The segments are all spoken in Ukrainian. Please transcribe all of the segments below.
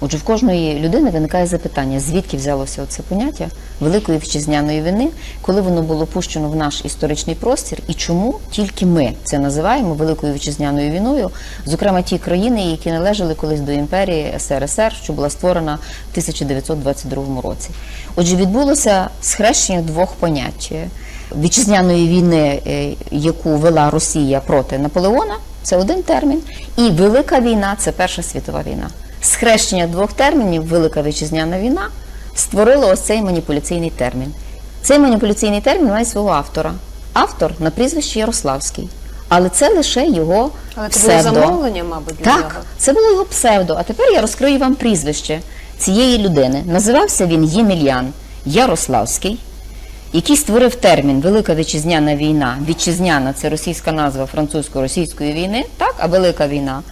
Отже, в кожної людини виникає запитання, звідки взялося це поняття Великої вітчизняної війни, коли воно було пущено в наш історичний простір, і чому тільки ми це називаємо Великою вітчизняною війною, зокрема ті країни, які належали колись до імперії СРСР, що була створена в 1922 році. Отже, відбулося схрещення двох понять вітчизняної війни, е, яку вела Росія проти Наполеона, це один термін, і Велика війна це Перша світова війна. Схрещення двох термінів, Велика вітчизняна війна, створило ось цей маніпуляційний термін. Цей маніпуляційний термін має свого автора. Автор на прізвище Ярославський. Але це лише його Але це було замовлення, мабуть, для Так, нього. це було його псевдо. А тепер я розкрию вам прізвище цієї людини. Називався він Ємельян Ярославський, який створив термін Велика вітчизняна війна. Вітчизняна це російська назва французько-російської війни, так, а Велика війна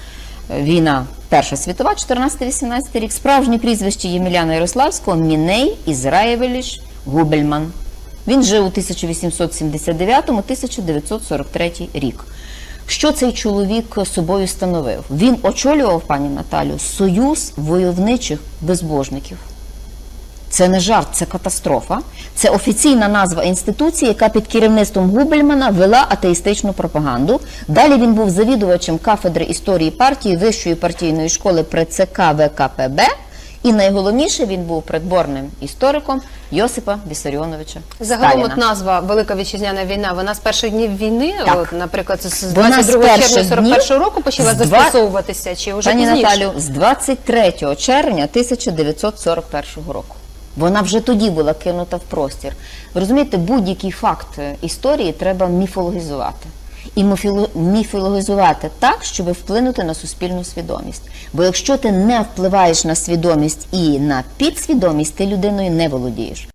війна Перша світова, 14-18 рік. Справжнє прізвище Єміляна Ярославського Міней Ізраєвеліш Губельман. Він жив у 1879-1943 рік. Що цей чоловік собою становив? Він очолював, пані Наталю, союз войовничих безбожників. Це не жарт, це катастрофа. Це офіційна назва інституції, яка під керівництвом Губельмана вела атеїстичну пропаганду. Далі він був завідувачем кафедри історії партії Вищої партійної школи при ЦК ВКПБ. І найголовніше він був придборним істориком Йосипа Вісаріоновича Загалом от назва Велика вітчизняна війна, вона з перших днів війни, Так. от, наприклад, з Вона з 22 червня перших 41 днів року почала з застосовуватися, чи вже Пані пізніше? Наталю, з 23 червня 1941 року. Вона вже тоді була кинута в простір. Розумієте, будь-який факт е, історії треба міфологізувати. І міфологізувати так, щоб вплинути на суспільну свідомість. Бо якщо ти не впливаєш на свідомість і на підсвідомість, ти людиною не володієш.